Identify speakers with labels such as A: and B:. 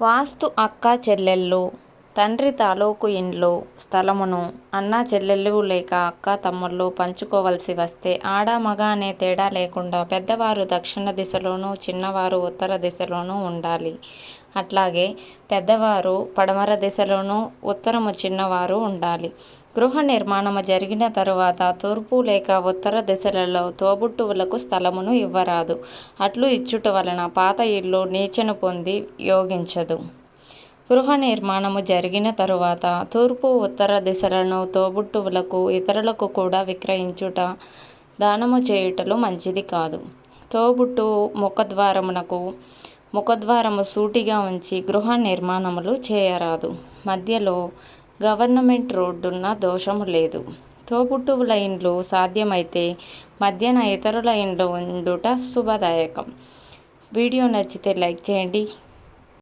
A: వాస్తు అక్క చెల్లెళ్ళు. తండ్రి తాలూకు ఇండ్లు స్థలమును అన్నా చెల్లెళ్ళు లేక అక్క తమ్ముళ్ళు పంచుకోవలసి వస్తే ఆడ మగ అనే తేడా లేకుండా పెద్దవారు దక్షిణ దిశలోనూ చిన్నవారు ఉత్తర దిశలోనూ ఉండాలి. అట్లాగే పెద్దవారు పడమర దిశలోనూ ఉత్తరము చిన్నవారు ఉండాలి. గృహ నిర్మాణము జరిగిన తరువాత తూర్పు లేక ఉత్తర దిశలలో తోబుట్టువులకు స్థలమును ఇవ్వరాదు. అట్లు ఇచ్చుట వలన పాత ఇల్లు నీచను పొంది యోగించదు. గృహ నిర్మాణము జరిగిన తరువాత తూర్పు ఉత్తర దిశలను తోబుట్టువులకు ఇతరులకు కూడా విక్రయించుట దానము చేయుటలు మంచిది కాదు. తోబుట్టు ముఖద్వారమునకు ముఖద్వారము సూటిగా ఉంచి గృహ నిర్మాణములు చేయరాదు. మధ్యలో గవర్నమెంట్ రోడ్డున్న దోషము లేదు. తోబుట్టువుల ఇండ్లు సాధ్యమైతే మధ్యన ఇతరుల ఇండ్లు ఉండుట శుభదాయకం. వీడియో నచ్చితే లైక్ చేయండి.